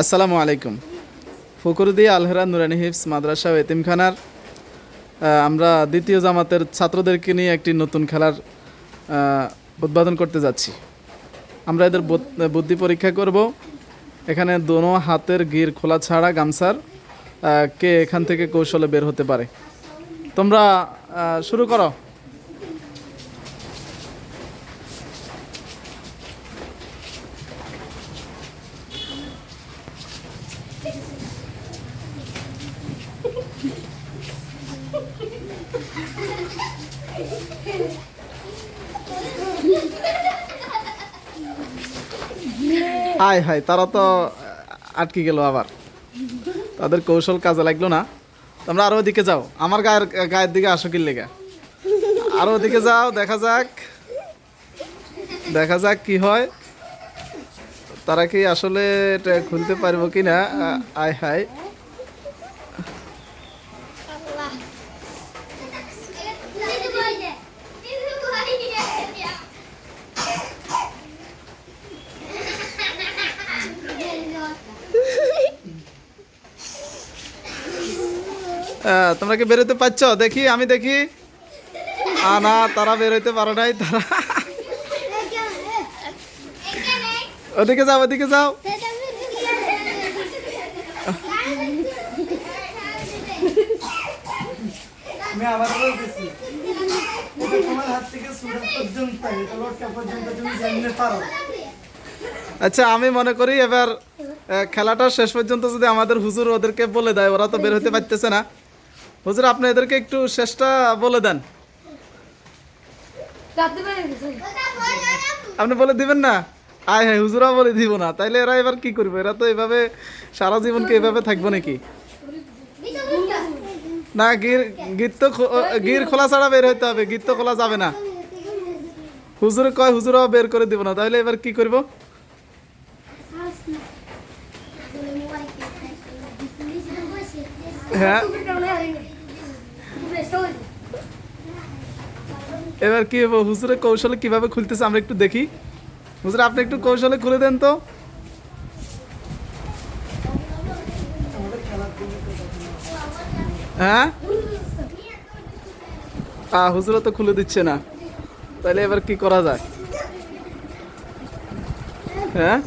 আসসালামু আলাইকুম। ফকরুদ্দি আলহেরা নুরানি হিফস মাদ্রাসা এতিমখানার আমরা দ্বিতীয় জামাতের ছাত্রদেরকে নিয়ে একটি নতুন খেলার উদ্বোধন করতে যাচ্ছি। আমরা এদের বুদ- বুদ্ধি পরীক্ষা করব। এখানে দোনো হাতের গির খোলা ছাড়া গামছার কে এখান থেকে কৌশলে বের হতে পারে। তোমরা শুরু করো। হায় হায় তারা তো আটকে গেল আবার। তাদের কৌশল কাজে লাগল না। তোমরা আরও ওদিকে যাও। আমার গায়ের গায়ের দিকে আসো কি লেগে। আরও ওদিকে যাও, দেখা যাক। দেখা যাক কি হয়। তারা কি আসলে এটা খুলতে পারব কি না আয়, হায়। তোমরা কি বেরোতে পারছ? দেখি, আমি দেখি। আ, না, তারা বেরোতে পারো নাই, তারা ওদিকে যাও ওদিকে যাও। আমি আবার বলতেছি তোমার হাত থেকে সুরা পর্যন্ত লটকা পর্যন্ত তুমি জানতে পারো। আচ্ছা আমি মনে করি এবার খেলাটা শেষ পর্যন্ত যদি আমাদের হুজুর ওদেরকে বলে দেয় ওরা তো বের হতে পারতেছে না। হুজুর আপনি এদেরকে একটু শেষটা বলে দেন। আপনি বলে দিবেন না? আয় হ্যাঁ হুজুরা বলে দিব না। তাইলে এরা এবার কি করবে? এরা তো এভাবে সারা জীবন কি এভাবে থাকব নাকি? না, গির গীত তো গির খোলা ছাড়া বের হইতে হবে। গীত তো খোলা যাবে না। হুজুর কয় হুজুরাও বের করে দিব না। তাহলে এবার কি করব? হ্যাঁ। এবার কি হব হুজুরের কৌশলে কীভাবে খুলতেছে আমরা একটু দেখি। হুজুর, আপনি একটু কৌশলে খুলে দেন তো। হ্যাঁ? আ হুজুর তো খুলে দিচ্ছে না। তাহলে এবার কি করা যায়? হ্যাঁ?